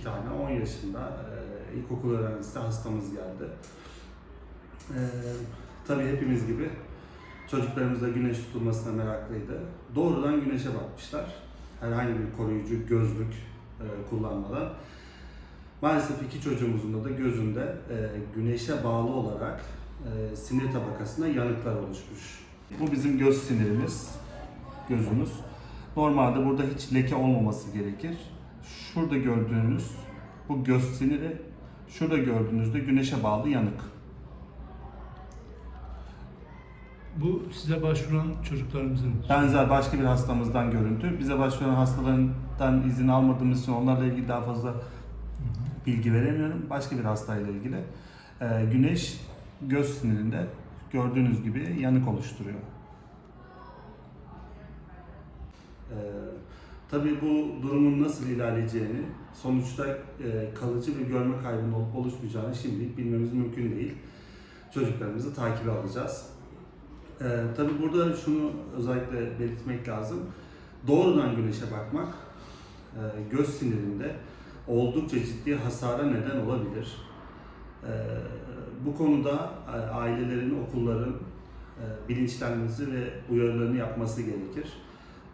iki tane 10 yaşında e, ilkokul öğrencisi hastamız geldi. E, tabii hepimiz gibi çocuklarımız da güneş tutulmasına meraklıydı. Doğrudan güneşe bakmışlar. Herhangi bir koruyucu gözlük e, kullanmadan. Maalesef iki çocuğumuzun da gözünde e, güneşe bağlı olarak e, sinir tabakasında yanıklar oluşmuş. Bu bizim göz sinirimiz, gözümüz. Normalde burada hiç leke olmaması gerekir. Şurada gördüğünüz bu göz siniri, şurada gördüğünüzde güneşe bağlı yanık. Bu size başvuran çocuklarımızın Benzer başka bir hastamızdan görüntü. Bize başvuran hastalarından izin almadığımız için onlarla ilgili daha fazla bilgi veremiyorum. Başka bir hastayla ilgili. Ee, güneş göz sinirinde gördüğünüz gibi yanık oluşturuyor. Ee, tabii bu durumun nasıl ilerleyeceğini, sonuçta e, kalıcı bir görme kaybının olup oluşmayacağını şimdilik bilmemiz mümkün değil. Çocuklarımızı takibe alacağız. Ee, tabii burada şunu özellikle belirtmek lazım. Doğrudan güneşe bakmak e, göz sinirinde oldukça ciddi hasara neden olabilir. Ee, bu konuda e, ailelerin, okulların e, bilinçlenmesi ve uyarılarını yapması gerekir.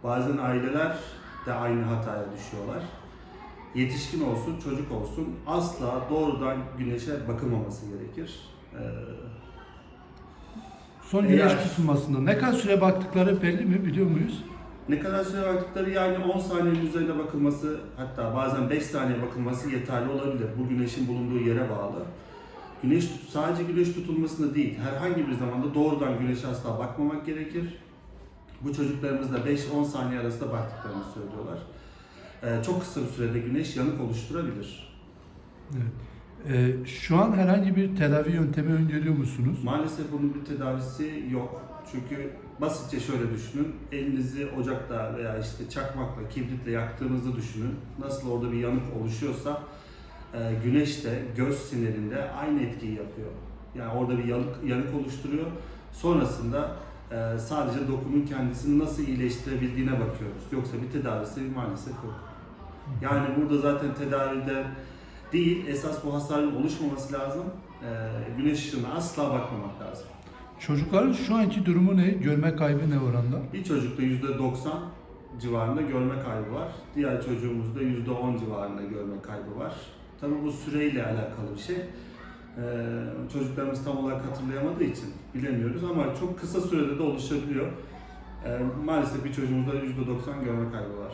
Bazen aileler de aynı hataya düşüyorlar. Yetişkin olsun, çocuk olsun asla doğrudan güneşe bakılmaması gerekir. Ee, son güneş Eğer- tutulmasında ne kadar süre baktıkları belli mi biliyor muyuz? Ne kadar süre baktıkları yani 10 saniyenin üzerine bakılması hatta bazen 5 saniye bakılması yeterli olabilir. Bu güneşin bulunduğu yere bağlı. Güneş sadece güneş tutulmasında değil, herhangi bir zamanda doğrudan güneşe asla bakmamak gerekir. Bu çocuklarımız da 5-10 saniye arasında baktıklarını söylüyorlar. Ee, çok kısa bir sürede güneş yanık oluşturabilir. Evet. Ee, şu an herhangi bir tedavi yöntemi öngörüyor musunuz? Maalesef bunun bir tedavisi yok. Çünkü basitçe şöyle düşünün. Elinizi ocakta veya işte çakmakla, kibritle yaktığınızı düşünün. Nasıl orada bir yanık oluşuyorsa e, güneş de göz sinirinde aynı etkiyi yapıyor. Yani orada bir yanık, yanık oluşturuyor. Sonrasında e, sadece dokunun kendisini nasıl iyileştirebildiğine bakıyoruz. Yoksa bir tedavisi maalesef yok. Yani burada zaten tedavide değil, esas bu hasarın oluşmaması lazım. E, güneş ışığına asla bakmamak lazım. Çocukların şu anki durumu ne? Görme kaybı ne oranda? Bir çocukta %90 civarında görme kaybı var. Diğer çocuğumuzda %10 civarında görme kaybı var. Tabii bu süreyle alakalı bir şey. Ee, çocuklarımız tam olarak hatırlayamadığı için bilemiyoruz ama çok kısa sürede de oluşabiliyor. Ee, maalesef bir çocuğumuzda %90 görme kaybı var.